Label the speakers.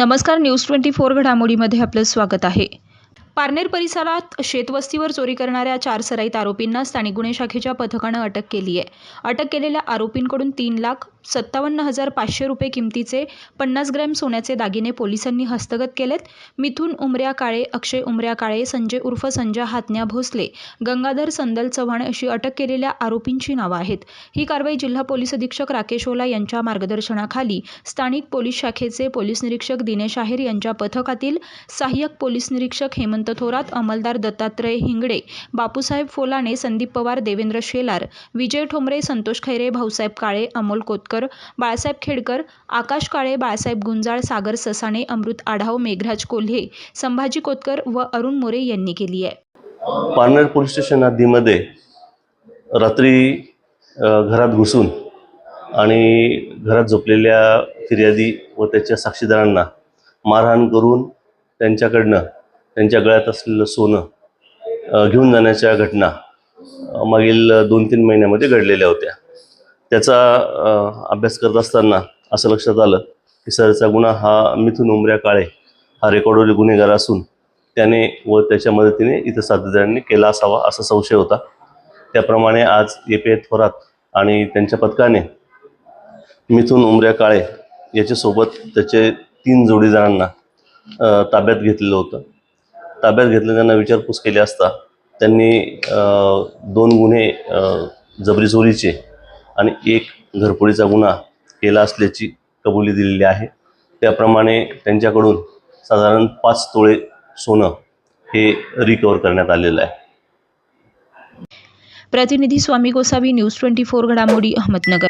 Speaker 1: नमस्कार news twenty four घडामोडीमध्ये आपलं स्वागत आहे. पारनेर परिसरात शेतवस्तीवर चोरी करणाऱ्या चार सराईत आरोपींना स्थानिक गुन्हे शाखेच्या पथकानं अटक केली आहे अटक केलेल्या आरोपींकडून तीन लाख सत्तावन्न हजार पाचशे रुपये किमतीचे पन्नास ग्रॅम सोन्याचे दागिने पोलिसांनी हस्तगत केलेत. मिथून उमऱ्या काळे अक्षय उमऱ्या काळे संजय उर्फ संजय हातन्या भोसले गंगाधर संदल चव्हाण अशी अटक केलेल्या आरोपींची नावं आहेत. ही कारवाई जिल्हा पोलीस अधीक्षक राकेश ओला यांच्या मार्गदर्शनाखाली स्थानिक पोलीस शाखेचे पोलीस निरीक्षक दिनेश आहेर यांच्या पथकातील सहाय्यक पोलीस निरीक्षक हेमंत थोरात अंमलदार दत्तात्रय हिंगडे बापूसाहेब फोलाणे संदीप पवार देवेंद्र शेलार विजय ठोंबरे संतोष खैरे भाऊसाहेब काळे अमोल कोतकर बाळासाहेब खेडकर आकाश काळे बाळासाहेब गुंजाळ सागर ससाणे अमृत आढाव मेघराज कोल्हे संभाजी कोतकर व अरुण मोरे यांनी केली आहे.
Speaker 2: पारनेर पोलीस स्टेशन हद्दीमध्ये रात्री घरात घुसून आणि घरात झोपलेल्या फिर्यादी व त्याच्या साक्षीदारांना मारहाण करून त्यांच्याकडनं त्यांच्या गळ्यात असलेलं सोनं घेऊन जाण्याच्या घटना मागील दोन तीन महिन्यामध्ये घडलेल्या होत्या. त्याचा अभ्यास करत असताना असं लक्षात आलं की सरचा गुन्हा हा मिथून उमऱ्या काळे हा रेकॉर्डवरील गुन्हेगार असून त्याने व त्याच्या मदतीने इथं साथीदारांनी केला असावा असा संशय होता. त्याप्रमाणे आज ए पी थोरात आणि त्यांच्या पथकाने मिथून उमऱ्या काळे याच्यासोबत त्याचे तीन जोडीदारांना ताब्यात घेतलेलं होतं. ताब्यात घेतलं त्यांना विचारपूस केली असता त्यांनी दोन गुन्हे जबरी चोरीचे आणि एक घरफोडीचा गुन्हा केला असल्याची कबुली दिलेली आहे. त्याप्रमाणे त्यांच्याकडून साधारण पाच तोळे सोनं हे रिकवर करण्यात आलेलं आहे.
Speaker 1: प्रतिनिधी Swami Gosavi news twenty four घडामोडी अहमदनगर.